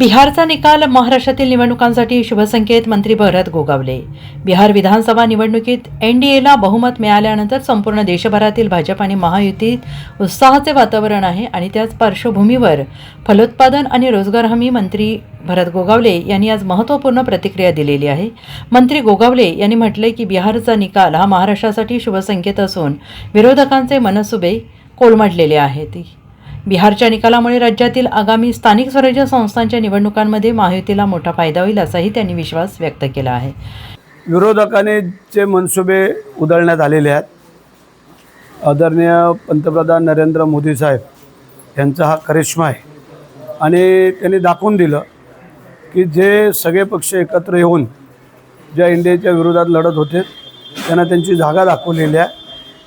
बिहारचा निकाल महाराष्ट्रातील निवडणुकांसाठी शुभसंकेत मंत्री भरत गोगावले. बिहार विधानसभा निवडणुकीत एनडीएला बहुमत मिळाल्यानंतर संपूर्ण देशभरातील भाजप आणि महायुतीत उत्साहाचे वातावरण आहे आणि त्याच पार्श्वभूमीवर फलोत्पादन आणि रोजगार हमी मंत्री भरत गोगावले यांनी आज महत्त्वपूर्ण प्रतिक्रिया दिलेली आहे. मंत्री गोगावले यांनी म्हटले की बिहारचा निकाल हा महाराष्ट्रासाठी शुभसंकेत असून विरोधकांचे मनसुबे कोलमडलेले आहेत. बिहारच्या निकालामुळे राज्यातील आगामी स्थानिक स्वराज्य संस्थांच्या निवडणुकांमध्ये महायुतीला मोठा फायदा होईल असाही त्यांनी विश्वास व्यक्त केला आहे. विरोधकाने जे मनसुबे उधळण्यात आलेले आहेत आदरणीय पंतप्रधान नरेंद्र मोदी साहेब यांचा हा करिश्मा आहे. आणि त्यांनी दाखवून दिलं की जे सगळे पक्ष एकत्र येऊन ज्या इंडियाच्या विरोधात लढत होते त्यांना त्यांची जागा दाखवलेली आहे.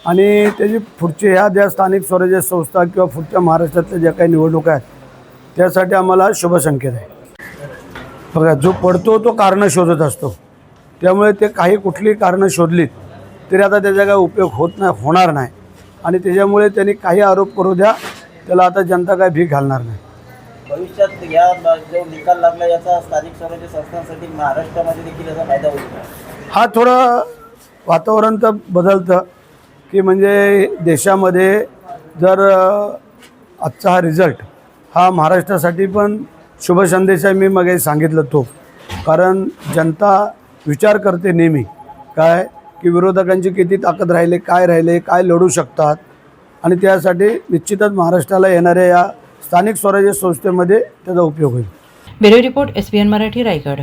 आणि त्याची पुढचे ह्या ज्या स्थानिक स्वराज्य संस्था किंवा पुढच्या महाराष्ट्रातल्या ज्या काही निवडणुका आहेत त्यासाठी आम्हाला शुभसंकेत आहे. बघा जो पडतो तो कारणं शोधत असतो. त्यामुळे ते काही कुठली कारणं शोधलीत तरी आता त्याचा काय उपयोग होत नाही होणार नाही. आणि त्याच्यामुळे त्यांनी काही आरोप करू द्या त्याला आता जनता काय भीक घालणार नाही. भविष्यात या जो निकाल लागला याचा स्थानिक स्वराज्य संस्थांसाठी महाराष्ट्रामध्ये देखील याचा फायदा होईल? हा थोडं वातावरण तर बदलतं. की म्हणजे देशामध्ये जर आजचा हा रिझल्ट हा महाराष्ट्रासाठी पण शुभ संदेश आहे मी मग सांगितलं तो. कारण जनता विचार करते नेहमी काय की विरोधकांची किती ताकद राहिले काय राहिले काय लढू शकतात. आणि त्यासाठी निश्चितच महाराष्ट्राला येणाऱ्या या स्थानिक स्वराज्य संस्थेमध्ये त्याचा उपयोग होईल. Bureau report S Marathi Raigad.